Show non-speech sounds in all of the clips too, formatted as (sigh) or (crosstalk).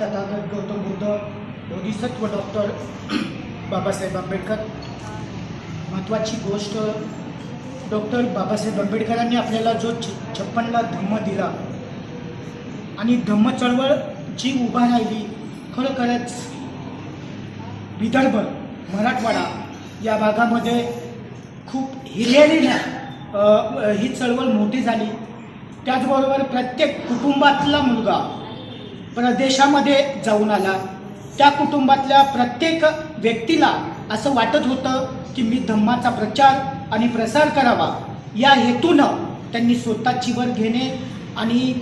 Tathagata Gautam Buddha Bodhisattva doctor Babasaheb Ambedkar. महत्त्वाची गोष्ट doctor Babasaheb आंबेडकरांनी आपल्याला जो छ छप्पनला धम्म दिला आणि धम्म चळवळ जी उभा राहिली खरोखरच विदर्भ मराठवाडा या भागामध्ये खूप हिरियारीनं ही चळवळ मोठी झाली. त्याचबरोबर प्रत्येक कुटुंबातला मुलगा प्रदेशामध्ये जाऊन आला. त्या कुटुंबातल्या प्रत्येक व्यक्तीला असं वाटत होतं की मी धम्माचा प्रचार आणि प्रसार करावा. या हेतूनं त्यांनी स्वतः चिवर घेणे आणि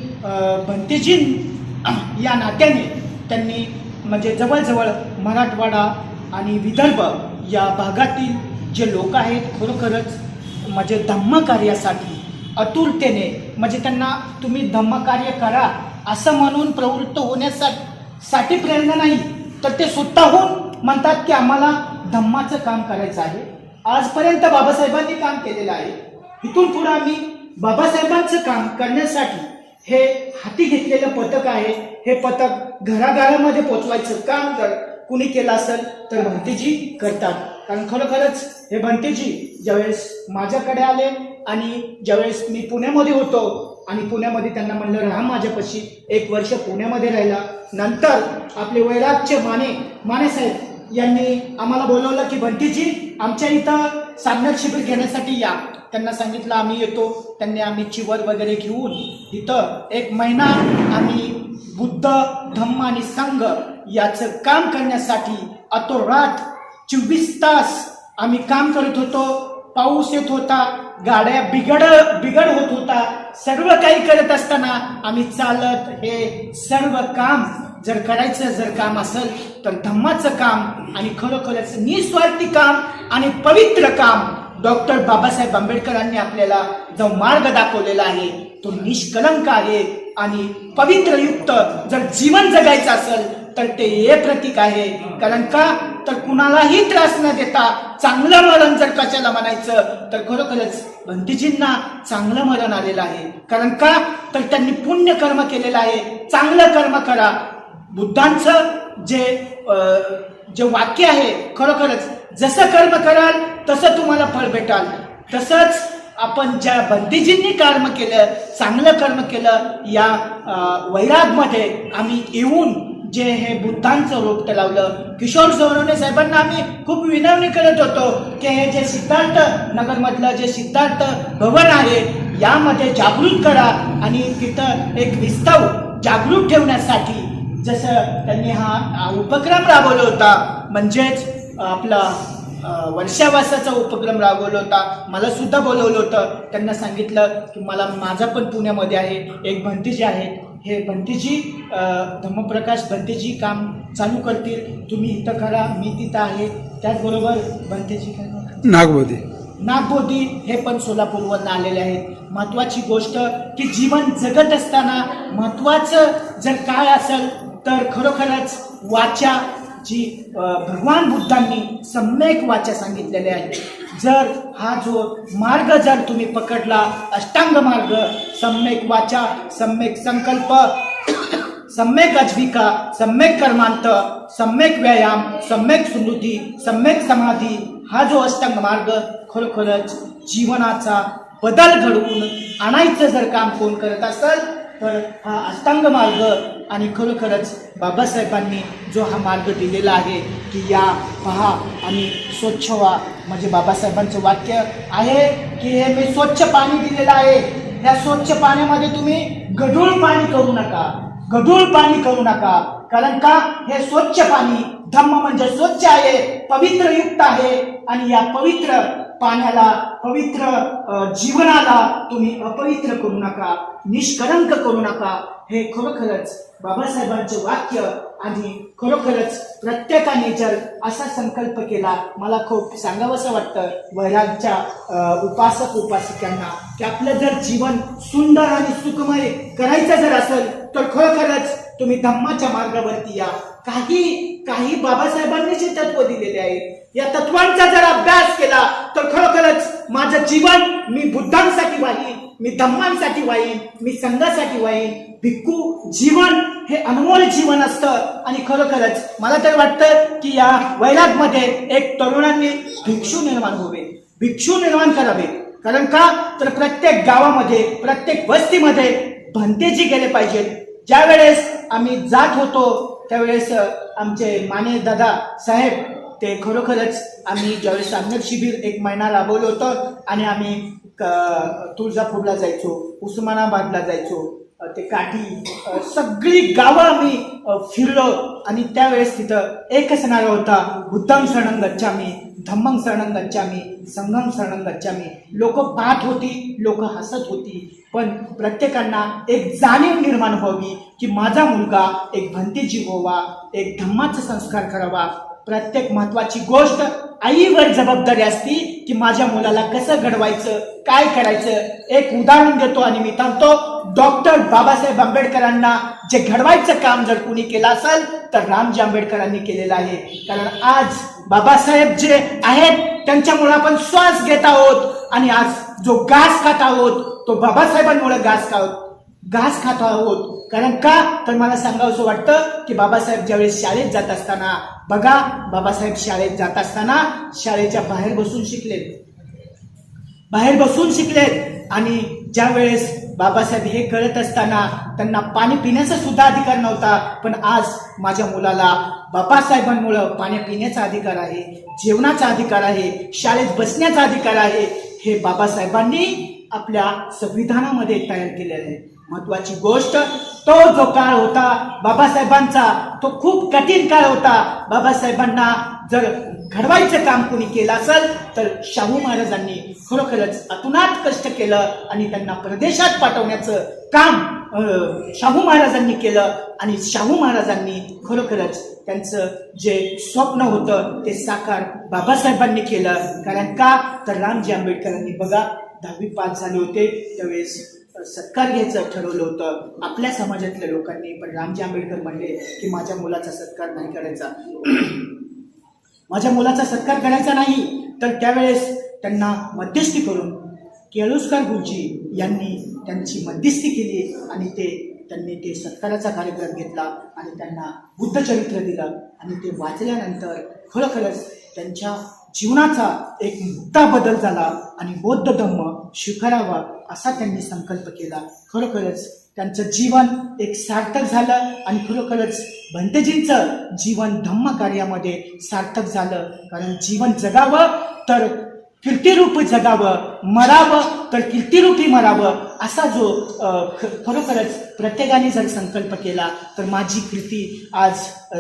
भंतेजीन या नात्याने त्यांनी म्हणजे जवळजवळ मराठवाडा आणि विदर्भ या भागातील जे लोक आहेत खरोखरच म्हणजे धम्मकार्यासाठी आतुरतेने अतुलतेने म्हणजे त्यांना तुम्ही धम्मकार्य करा असं म्हणून प्रवृत्त होण्यासाठी प्रेरणा नाही तर ते स्वतःहून म्हणतात की आम्हाला धम्माचं काम करायचं आहे. आजपर्यंत बाबासाहेबांनी काम केलेलं आहे. इथून पुढे आम्ही बाबासाहेबांचं काम करण्यासाठी हे हाती घेतलेलं पथक आहे. हे पथक घराघरामध्ये पोचवायचं काम जर कुणी केलं असेल तर भंतेजी करतात. कारण खरोखरच हे भंतेजी ज्यावेळेस माझ्याकडे आले आणि ज्यावेळेस मी पुण्यामध्ये होतो आणि पुण्यामध्ये त्यांना म्हणलं राहा माझ्यापाशी. एक वर्ष पुण्यामध्ये राहिला. नंतर आपले वैरागचे माने माने साहेब यांनी आम्हाला बोलवलं की बंटीजी आमच्या इथं साधना शिबिर घेण्यासाठी या. त्यांना सांगितलं आम्ही येतो. त्यांनी आम्ही चिवर वगैरे घेऊन इथं एक महिना आम्ही बुद्ध धम्म आणि संघ याचं काम करण्यासाठी अतोरात चोवीस तास आम्ही काम करत होतो. पाऊस येत होता गाड्या बिघड बिघड होत होता. सर्व काही करत असताना आम्ही चालत हे सर्व काम जर करायचं जर काम असेल तर धम्माचं काम आणि खरोखरच निस्वार्थी काम आणि पवित्र काम. डॉक्टर बाबासाहेब आंबेडकरांनी आपल्याला जो मार्ग दाखवलेला आहे तो निष्कलंक आहे आणि पवित्रयुक्त जर जीवन जगायचं असेल तर ते हे प्रतीक आहे. कारण का? तर कुणालाही त्रास न देता चांगलं मरण जर कशाला म्हणायचं तर खरोखरच भंतीजींना चांगलं मरण आलेलं आहे. कारण का? तर त्यांनी पुण्य कर्म केलेलं आहे. चांगलं कर्म करा. बुद्धांचं जे जे वाक्य आहे खरोखरच जसं कर्म कराल तसं तुम्हाला फळ भेटाल. तसंच आपण ज्या बंदीजींनी कर्म केलं चांगलं कर्म केलं या वैरागमध्ये आम्ही येऊन जे हे बुद्धांचं रोपटं लावलं. किशोर सोनवणे साहेबांना आम्ही खूप विनवणी करत होतो की हे जे सिद्धार्थ नगरमधलं जे सिद्धार्थ भवन आहे यामध्ये जागृत करा आणि तिथं एक विस्तव जागृत ठेवण्यासाठी जसं त्यांनी हा उपक्रम राबवला होता म्हणजेच आपला वर्षावासाचा उपक्रम राबवला होता. मला सुद्धा बोलवलं होतं. त्यांना सांगितलं की मला माझा पण पुण्यामध्ये आहे एक भंतीजी आहे हे भंतीजी अ, धम्मप्रकाश भंतीजी काम चालू करतील. तुम्ही इथं करा मी तिथं आहे. त्याचबरोबर भंतेजी काय नागवती नागबोधी हे पण सोलापूरवरून आलेले आहेत. महत्वाची गोष्ट की जीवन जगत असताना महत्वाचं जर काय असेल तर खरोखरच वाचा जी भगवान बुद्धांनी सम्यक वाचा सांगितलेले आहे जर हा जो मार्ग जर तुम्ही पकडला अष्टांग मार्ग सम्यक वाचा सम्यक संकल्प सम्यक आजीविका सम्यक कर्मांत सम्यक व्यायाम सम्यक स्मृती सम्यक समाधी हा जो अष्टांग मार्ग खरोखरच जीवनाचा बदल घडवून आणायचं जर काम कोण करत असेल तर हा अष्टांग मार्ग आणि खरोखरच बाबासाहेबांनी जो हा मार्ग दिलेला आहे की या पहा आणि स्वच्छ व्हा. म्हणजे बाबासाहेबांचं वाक्य आहे की हे मी स्वच्छ पाणी दिलेलं आहे. त्या स्वच्छ पाण्यामध्ये तुम्ही गढूळ पाणी करू नका. गढूळ पाणी करू नका. कारण का? हे स्वच्छ पाणी धम्म म्हणजे स्वच्छ आहे पवित्र युक्त आहे. आणि या पवित्र पाण्याला पवित्र जीवनाला तुम्ही अपवित्र करू नका निष्कलंक करू नका. हे खरोखरच बाबासाहेबांचे वाक्य आणि खरोखरच प्रत्येकाने जर असा संकल्प केला मला खूप सांगावंसं वाटतं वैरागच्या उपासक उपासिकांना की आपलं जर जीवन सुंदर आणि सुखमय करायचं जर असेल तर खरोखरच तुम्ही धम्माच्या मार्गावरती या. काही काही बाबासाहेबांनी जे आहे. या तत्वांचा जर अभ्यास केला तर खरोखरच माझं जीवन मी बुद्धांसाठी वाहीन मी धम्मांसाठी वाहीन मी संघासाठी वाहीन. भिक्खू जीवन हे अनमोल जीवन असतं. आणि खरोखरच मला तर वाटतं की या वैरागमध्ये एक तरुणांनी भिक्षू निर्माण होवे भिक्षू निर्माण करावे. कारण का? तर प्रत्येक गावामध्ये प्रत्येक वस्तीमध्ये भंतेजी गेले पाहिजेत. ज्यावेळेस आम्ही जात होतो त्यावेळेस आमचे माने दादा साहेब ते खरोखरच आम्ही ज्यावेळेस सामनक शिबिर एक महिना राबवलं होतं आणि आम्ही क- तुळजापूरला जायचो उस्मानाबादला जायचो ते काठी सगळी गावं आम्ही फिरलो आणि त्यावेळेस तिथं एकच नारा होता बुद्धम सणंग गच्छामी धम्मंग शरणं गच्छामी संगम शरणं गच्छामी. लोक पाहत होती लोक हसत होती पण प्रत्येकांना एक जाणीव निर्माण व्हावी की माझा मुलगा एक भंतीजी व्हावा एक धम्माचा संस्कार करावा प्रत्येक महत्वाची गोष्ट आईवर जबाबदारी असती की माझ्या मुलाला कसं घडवायचं काय करायचं एक उदाहरण देतो आणि मी थांबतो डॉक्टर बाबासाहेब आंबेडकरांना जे घडवायचं काम जर कुणी केलं असेल तर रामजी आंबेडकरांनी केलेलं आहे. कारण आज बाबासाहेब जे आहेत त्यांच्यामुळे आपण श्वास घेत आहोत आणि आज जो घास खात आहोत तो बाबासाहेबांमुळे घास खात घास खात आहोत. कारण का? तर मला सांगावंसं वाटतं की बाबासाहेब ज्यावेळेस शाळेत जात असताना बघा बाबासाहेब शाळेत जात असताना शाळेच्या बाहेर बसून शिकलेत. बाहेर बसून शिकलेत. आणि ज्या वेळेस बाबासाहेब हे कळत असताना त्यांना पाणी पिण्याचा सुद्धा अधिकार नव्हता पण आज माझ्या मुलाला बाबासाहेबांमुळं पाणी पिण्याचा अधिकार आहे जेवणाचा अधिकार आहे शाळेत बसण्याचा अधिकार आहे हे बाबासाहेबांनी आपल्या संविधानामध्ये तयार केलेलं आहे. महत्वाची गोष्ट. तो जो काळ होता बाबासाहेबांचा तो खूप कठीण काळ होता. बाबासाहेबांना जर घडवायचं काम कोणी केलं असेल तर शाहू महाराजांनी खरोखरच अतुनात कष्ट केलं आणि त्यांना प्रदेशात पाठवण्याचं काम शाहू महाराजांनी केलं आणि शाहू महाराजांनी खरोखरच त्यांचं जे स्वप्न होतं ते साकार बाबासाहेबांनी केलं. कारण का? तर रामजी आंबेडकरांनी बघा दहावी पास झाले होते त्यावेळेस सत्कार घ्यायचं ठरवलं होतं. आपल्या समाजातल्या लोकांनी पण रामजी आंबेडकर म्हणले की माझ्या मुलाचा सत्कार नाही करायचा. (clears throat) माझ्या मुलाचा सत्कार करायचा नाही तर त्यावेळेस त्यांना मध्यस्थी करून केळुस्कर गुरुजी यांनी त्यांची मध्यस्थी केली आणि ते त्यांनी ते सत्काराचा कार्यक्रम घेतला आणि त्यांना बुद्धचरित्र दिलं. आणि ते वाचल्यानंतर खरोखरच त्यांच्या जीवनाचा एक मोठा बदल झाला आणि बौद्ध धम्म स्वीकारावा असा त्यांनी संकल्प केला. खरोखरच त्यांचं जीवन एक सार्थक झालं आणि खरोखरच भंतेजींचं जीवन धम्म कार्यामध्ये सार्थक झालं. कारण जीवन जगावं तर कीर्तिरूपी जगावं मरावं तर कीर्तिरूपी मरावं असा जो ख- खरोखरच प्रत्येकाने जर संकल्प केला तर माझी कीर्ती आज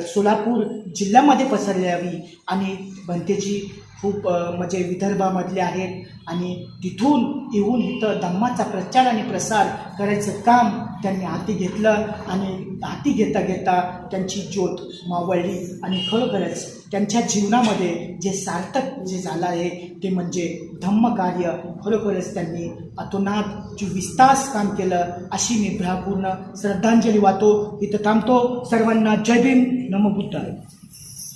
सोलापूर जिल्ह्यामध्ये पसरल्यावी आणि भंतेजी खूप म्हणजे विदर्भामधले आहेत. आणि तिथून येऊन इथं धम्माचा प्रचार आणि प्रसार करायचं काम त्यांनी हाती घेतलं. आणि हाती घेता घेता त्यांची ज्योत मावळली. आणि खरोखरच त्यांच्या जीवनामध्ये जे सार्थक जे झालं आहे ते म्हणजे धम्म कार्य खरोखरच त्यांनी अतोनात जी विस्तास काम केलं अशी मी भ्रापूर्ण श्रद्धांजली वाहतो. इथं थांबतो. सर्वांना जय भीम. नमो